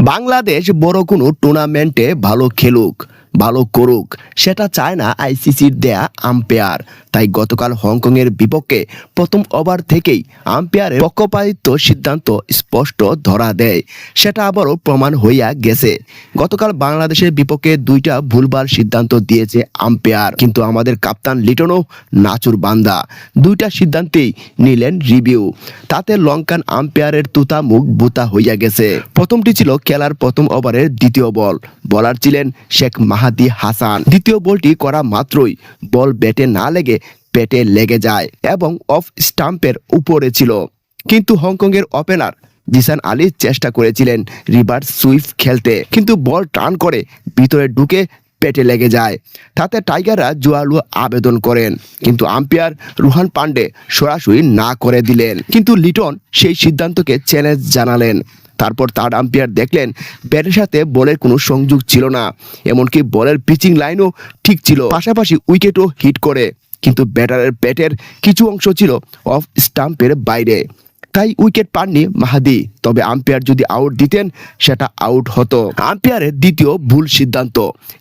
বাংলাদেশ বড় কোনো টুর্নামেন্টে ভালো খেলুক। ভালো করুক। সেটা চায় না আইসিসির দেয়া আম্পায়ার। তাই গতকাল হংকংয়ের বিপক্ষে প্রথম ওভার থেকেই আম্পায়ারের পক্ষপাতিত্ব সিদ্ধান্ত স্পষ্ট ধরা দেয়। সেটা আবারও প্রমাণ হইয়া গেছে। গতকাল বাংলাদেশের বিপক্ষে দুইটা ভুলভাল সিদ্ধান্ত দিয়েছে আম্পায়ার। কিন্তু আমাদের কাপ্তান লিটনও নাচুর বান্দা। দুইটা সিদ্ধান্তেই নিলেন রিভিউ। তাতে লঙ্কান আম্পায়ারের তুতা মুখ বুতা হইয়া গেছে। প্রথমটি ছিল খেলার প্রথম ওভারের দ্বিতীয় বল। বলার ছিলেন শেখ মাহাদি হাসান। দ্বিতীয় বলটি করা মাত্রই বল ব্যাটে না লেগে পেটে লেগে যায় এবং অফ স্টাম্পের উপরে ছিল। কিন্তু হংকংয়ের ওপেনার জিসান আলী চেষ্টা করেছিলেন রিভার্স সুইফ খেলতে। কিন্তু বল টার্ন করে ভিতরে ঢুকে পেটে লেগে যায়। তাতে টাইগাররা জোয়ালু আবেদন করেন। কিন্তু আম্পায়ার রুহান পান্ডে সরাসরি না করে দিলেন। কিন্তু লিটন সেই সিদ্ধান্তকে চ্যালেঞ্জ জানালেন। তারপর তার আম্পায়ার দেখলেন ব্যাটের সাথে বলের কোনো সংযোগ ছিল না, এমনকি বলের পিচিং লাইনও ঠিক ছিল। পাশাপাশি উইকেটও হিট করে, কিন্তু ব্যাটারের ব্যাটের কিছু অংশ ছিল অফ স্টাম্পের বাইরে। তাই উইকেট পাননি মাহাদি। তবে আম্পায়ার যদি আউট দিতেন, সেটা আউট হতো। আম্পায়ারের দ্বিতীয় ভুল সিদ্ধান্ত।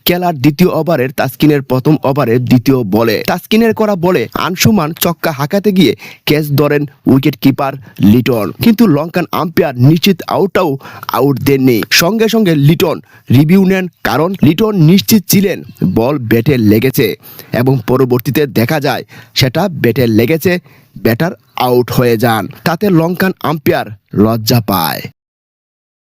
খেলার দ্বিতীয় ওভারের তাস্কিনের প্রথম ওভারের দ্বিতীয় বলে। তাস্কিনের করা বলে আনসুমান চক্কা হাঁকাতে গিয়ে ক্যাচ ধরেন উইকেট কিপার লিটন। কিন্তু লঙ্কান আম্পায়ার নিশ্চিত আউটটাও আউট দেননি। সঙ্গে সঙ্গে লিটন রিভিউ নেন কারণ লিটন নিশ্চিত ছিলেন বল ব্যাটে লেগেছে। এবং পরবর্তীতে দেখা যায়, সেটা ব্যাটে লেগেছে ব্যাটার আউট হয়ে যান। তাতে লঙ্কান আম্পায়ার লজ্জা পায়।